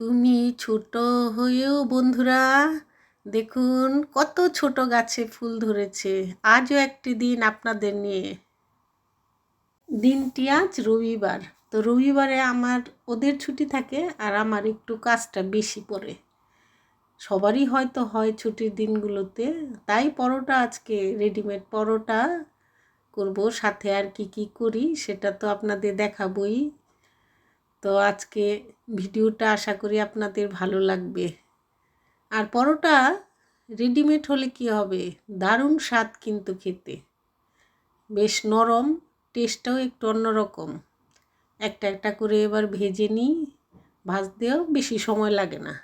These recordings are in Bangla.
তুমি ছোট হয়েও বন্ধুরা, দেখুন কত ছোট গাছে ফুল ধরেছে। আজও একটি দিন আপনাদের নিয়ে। দিনটি আজ রবিবার। তো রবিবারে আমার, ওদের ছুটি থাকে আর আমার একটু কাজটা বেশি পড়ে। সবারই হয়তো হয় ছুটির দিনগুলোতে। তাই পরোটা আজকে, রেডিমেড পরোটা করব। সাথে আর কি কি করি সেটা তো আপনাদের দেখাবই। তো আজকে ভিডিওটা আশা করি আপনাদের ভালো লাগবে। আর পরোটা রেডিমেড হলে কি হবে? দারুণ স্বাদ কিন্তু খেতে। বেশ নরম টেস্টটাও একটু অন্যরকম। একটা একটা করে এবার ভেজে নিই, ভাজতেও বেশি সময় লাগে না।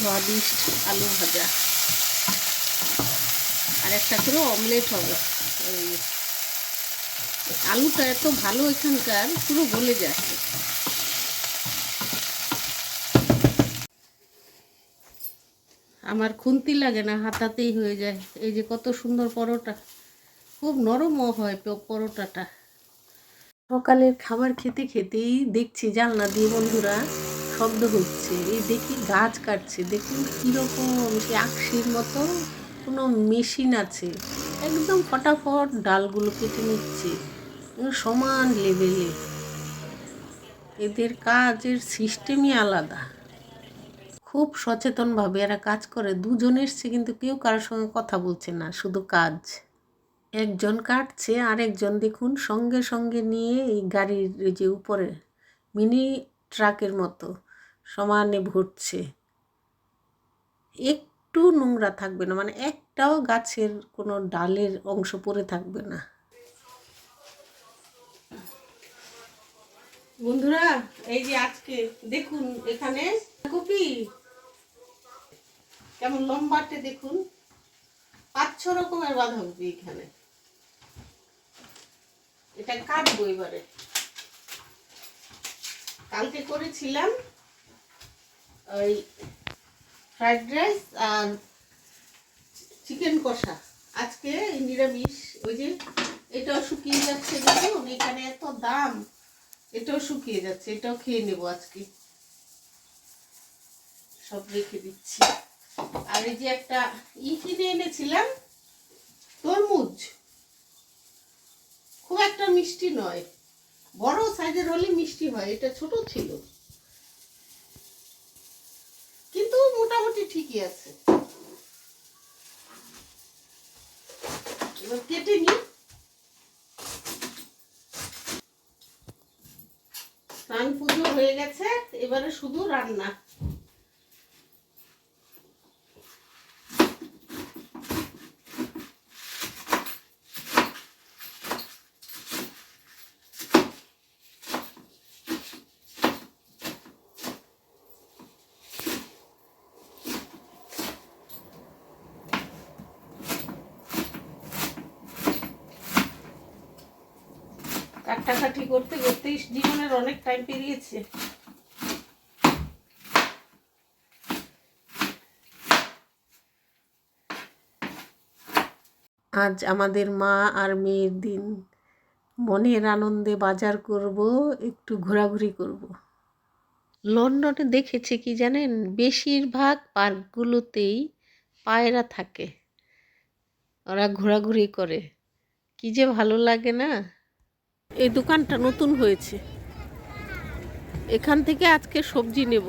স্বাদিষ্ট আলু ভাজা। আর একটা করে অমলেট হবে। এই আলুটা এত ভালো এখানকার, পুরো গলে যায়। আমার খুন্তি লাগে না, হাতাতেই হয়ে যায়। এই যে কত সুন্দর পরোটা, খুব নরমও হয় পরোটাটা। সকালের খাবার খেতে খেতেই দেখছি জানলা দিয়ে বন্ধুরা শব্দ হচ্ছে। এই দেখি গাছ কাটছে, দেখুন কীরকম সে আকশির মতো, কোনো মেশিন আছে। একদম ফটাফট ডালগুলো কেটে নিচ্ছে। সমান লেভেলে এদের কাজের সিস্টেমই আলাদা। খুব সচেতনভাবে এরা কাজ করে। দুজন এসছে কিন্তু কেউ কারোর সঙ্গে কথা বলছে না, শুধু কাজ। একজন কাটছে আর একজন দেখুন সঙ্গে সঙ্গে নিয়ে এই গাড়ির যে উপরে মিনি ট্রাকের মতো সমানে ভরছে। একটু নোংরা থাকবে না মানে একটাও গাছের কোনো ডালের অংশ পড়ে থাকবে না। বন্ধুরা, এই যে আজকে দেখুন এখানে কপি কেমন লম্বাটে দেখুন পাঁচ ছ রকমের বাঁধাকপি এখানে। এটা কাটবো এবারে। কালকে করেছিলাম ওই ফ্রাইড রাইস আর চিকেন কষা। আজকে নিরামিষ, ওই যে এটাও শুকিয়ে যাচ্ছে দেখুন, এখানে এত দাম। এটাও শুকিয়ে যাচ্ছে, এটাও খেয়ে নেব আজকে। সব রেখে দিচ্ছি। আর এই যে একটা ই কিনে এনেছিলাম, তরমুজ। খুব একটা মিষ্টি নয়। বড় সাইজের হলে মিষ্টি হয়, এটা ছোট ছিল। কিন্তু মোটামুটি ঠিকই আছে। কেটে নিই। হয়ে গেছে এবারে শুধু রান্না। কাটাকাটি করতে করতেই জীবনের অনেক টাইম পেরিয়েছে। আজ আমাদের মা আর মেয়ের দিন। মনের আনন্দে বাজার করব, একটু ঘোরাঘুরি করব। লন্ডনে দেখেছে কি জানেন? বেশিরভাগ পার্কগুলোতেই পায়রা থাকে। ওরা ঘোরাঘুরি করে। কি যে ভালো লাগে না? এই দোকানটা নতুন হয়েছে। এখান থেকে আজকে সবজি নেব।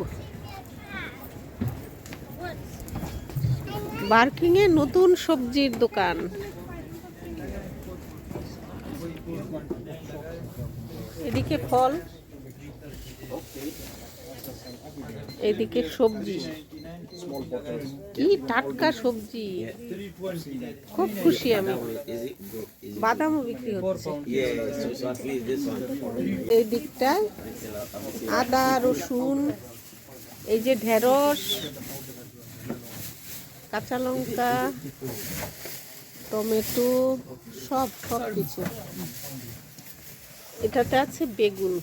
বার্কিংয়ে নতুন সবজির দোকান। এদিকে ফল, এদিকে সবজি। কি টাটকা সবজি। খুব খুশি আমি। বাদামও বিক্রি হচ্ছে। এই দিকটায় আদা রসুন এই যে ঢেঁড়স কাঁচা লঙ্কা টমেটো সব সব কিছু। এটাতে আছে বেগুন।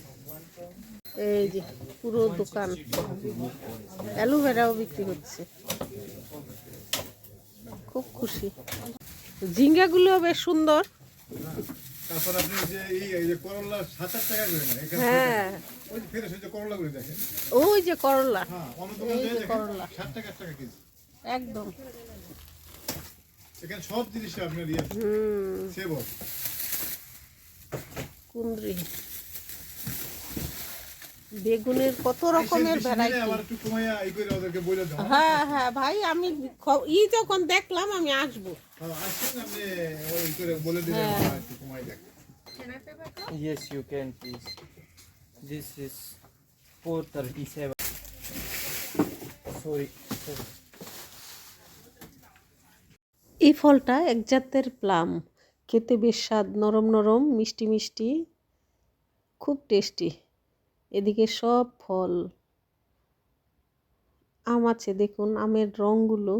এই যে পুরো দোকান। অ্যালোভেরাও বিক্রি হচ্ছে। খুব খুশি। ঝিঙ্গাগুলো বেশ সুন্দর। তারপর আপনি যে এই যে করলা সাত আট টাকা করে না এখানে হ্যাঁ। ওই যে ফেরে যে করলাগুলো দেখেন। ওই যে করলা। হ্যাঁ করলা। ষাট টাকা টাকা কেজি। একদম। এখানে সব জিনিসই আপনার ইয়ে বেগুনের কত রকমের ভ্যারাইটি আবার একটু কমাইয়া এই করে ওদেরকে বলে দাও হ্যাঁ হ্যাঁ ভাই আমি ই যখন দেখলাম আমি আসব হ্যাঁ, আসছেন আপনি ওই করে বলে দিলেন একটু কমাই দেখ Yes, you can, please. This is 437. Sorry. sorry. এই ফলটা এক জাতের প্লাম খেতে বেশ স্বাদ নরম নরম মিষ্টি মিষ্টি খুব টেস্টি এদিকে সব ফল আম আছে, দেখুন আমের রঙগুলো।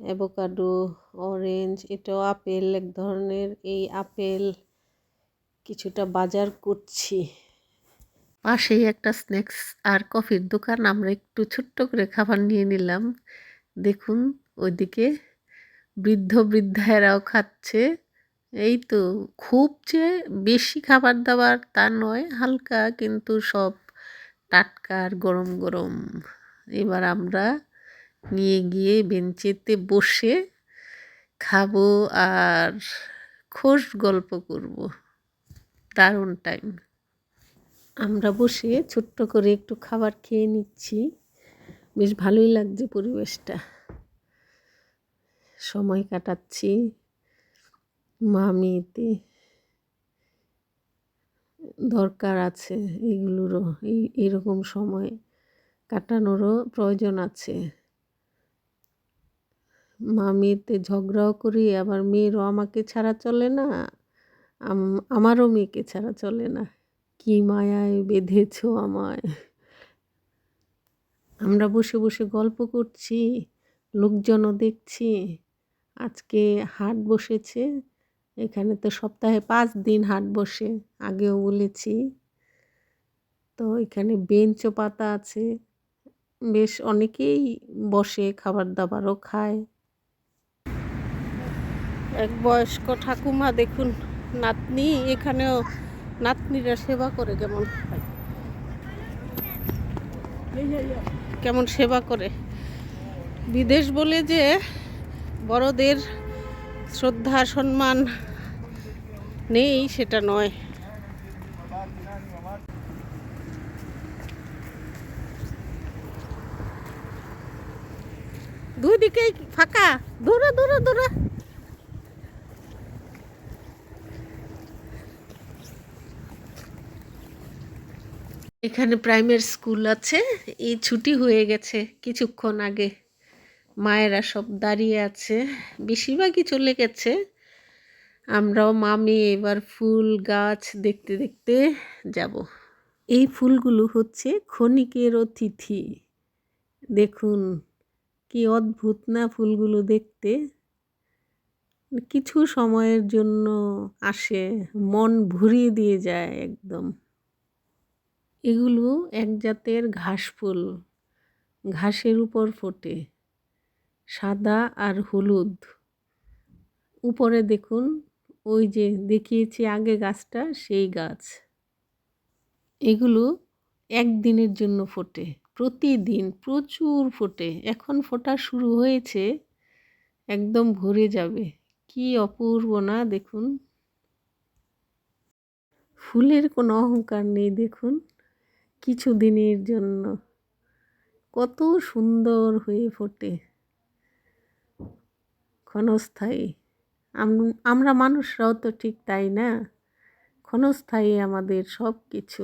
অ্যাভোকাডো, অরেঞ্জ, এটাও আপেল, এক ধরনের এই আপেল কিছুটা বাজার করছি। পাশেই একটা স্ন্যাক্স আর কফির দোকান, আমরা একটু ছোট্ট করে খাবার নিয়ে নিলাম। দেখুন, ওইদিকে বৃদ্ধ বৃদ্ধারাও খাচ্ছে। এই তো খুব যে বেশি খাবার দাবার তা নয়, হালকা কিন্তু সব টাটকা আর গরম গরম। এবার আমরা নিয়ে গিয়ে বেঞ্চেতে বসে খাব আর খোশ গল্প করব। দারুণ টাইম আমরা বসে ছোট্ট করে একটু খাবার খেয়ে নিচ্ছি। বেশ ভালোই লাগছে পরিবেশটা। সময় কাটাচ্ছি। মামিতে দরকার আছে এইগুলোরও এই, এরকম সময় কাটানোরও প্রয়োজন আছে। মামিতে ঝগড়াও করি, আবার মেয়েরও আমাকে ছাড়া চলে না। আমারও মেয়েকে ছাড়া চলে না। কি মায়ায় বেঁধেছ আমায়। আমরা বসে বসে গল্প করছি, লোকজনও দেখছি, আজকে হাট বসেছে। এখানে তো সপ্তাহে পাঁচ দিন হাট বসে, আগেও বলেছি। তো এখানে বেঞ্চও পাতা আছে, বেশ অনেকেই বসে খাবার দাবারও খায়। এক বয়স্ক ঠাকুমা দেখুন, নাতনি, এখানেও নাতনিরা সেবা করে কেমন? কেমন সেবা করে? বিদেশ বলে যে বড়দের শ্রদ্ধা, সম্মান নেই, সেটা নয়। দুই ফাঁকা। দূরে দূরে দূরে। এখানে প্রাইমারি স্কুল আছে। এই ছুটি হয়ে গেছে কিছুক্ষণ আগে। মায়েরা সব দাঁড়িয়ে আছে। বেশিরভাগই চলে গেছে। আমরাও মামি এবার ফুল গাছ দেখতে দেখতে যাব। এই ফুলগুলো হচ্ছে ক্ষণিকের অতিথি। দেখুন, কি অদ্ভুত না ফুলগুলো দেখতে। কিছু সময়ের জন্য আসে, মন ভরিয়ে দিয়ে যায় একদম। এগুলো এক জাতের ঘাস ফুল। ঘাসের উপর ফোটে, সাদা আর হলুদ। উপরে দেখুন ওই যে দেখিয়েছি আগে গাছটা, সেই গাছ। এগুলো একদিনের জন্য ফোটে, প্রতিদিন প্রচুর ফোটে। এখন ফোটা শুরু হয়েছে, একদম ভরে যাবে। কি অপূর্ব না, দেখুন। ফুলের কোনো অহংকার নেই, দেখুন কিছু দিনের জন্য। কত সুন্দর হয়ে ফোটে। ক্ষণস্থায়ী। আমরা মানুষরাও তো ঠিক তাই না? ক্ষণস্থায়ী আমাদের সব কিছু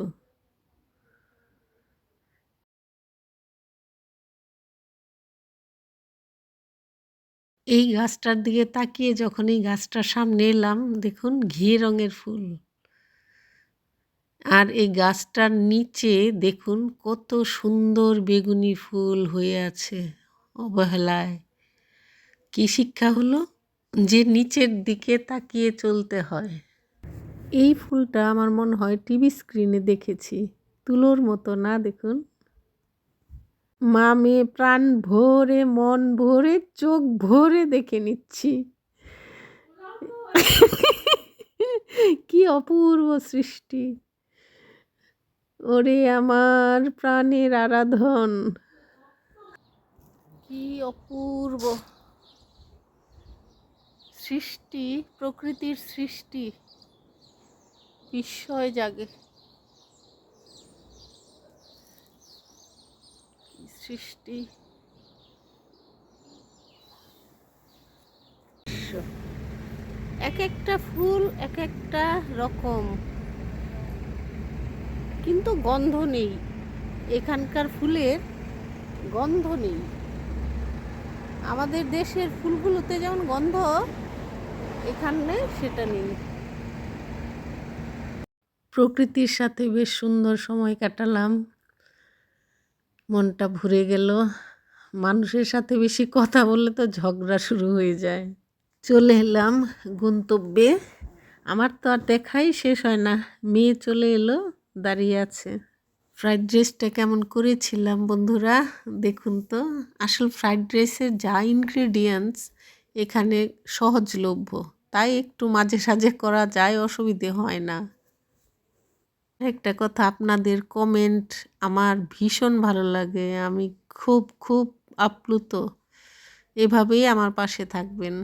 এই গাছটার দিকে তাকিয়ে যখন এই গাছটার সামনে এলাম, দেখুন ঘি রঙের ফুল। আর এই গাছটার নিচে দেখুন কত সুন্দর বেগুনি ফুল হয়ে আছে। অবহেলায়। কি শিক্ষা হলো? যে নিচের দিকে তাকিয়ে চলতে হয়। এই ফুলটা আমার মনে হয় টিভি স্ক্রিনে দেখেছি। তুলোর মতো, না দেখুন? মা, মেয়ে, প্রাণ ভরে, মন ভরে, চোখ ভরে দেখে নিচ্ছি। কি অপূর্ব সৃষ্টি। ওরে আমার প্রাণের আরাধন। কি অপূর্ব। সৃষ্টি, প্রকৃতির সৃষ্টি, বিস্ময় জাগে। সৃষ্টি? এক একটা ফুল, এক একটা রকম। কিন্তু গন্ধ নেই। এখানকার ফুলের গন্ধ নেই। আমাদের দেশের ফুলগুলোতে যেমন গন্ধ এখানে সেটা নেই প্রকৃতির সাথে বেশ সুন্দর সময় কাটালাম। মনটা ভরে গেল। মানুষের সাথে বেশি কথা বললে তো ঝগড়া শুরু হয়ে যায়। চলে এলাম গন্তব্যে। আমার তো আর দেখাই শেষ হয় না। মেয়ে চলে এলো, দাঁড়িয়ে আছে। ফ্রাইড রাইসটা কেমন করেছিলাম বন্ধুরা? দেখুন তো। আসল ফ্রাইড রাইসের যা ইনগ্রেডিয়েন্টস এখানে সহজলভ্য। তাই একটু মাঝে সাঝে করা যায়, অসুবিধে হয় না। একটা কথা, আপনাদের কমেন্ট আমার ভীষণ ভালো লাগে। আমি খুব খুব আপ্লুত। এভাবেই আমার পাশে থাকবেন।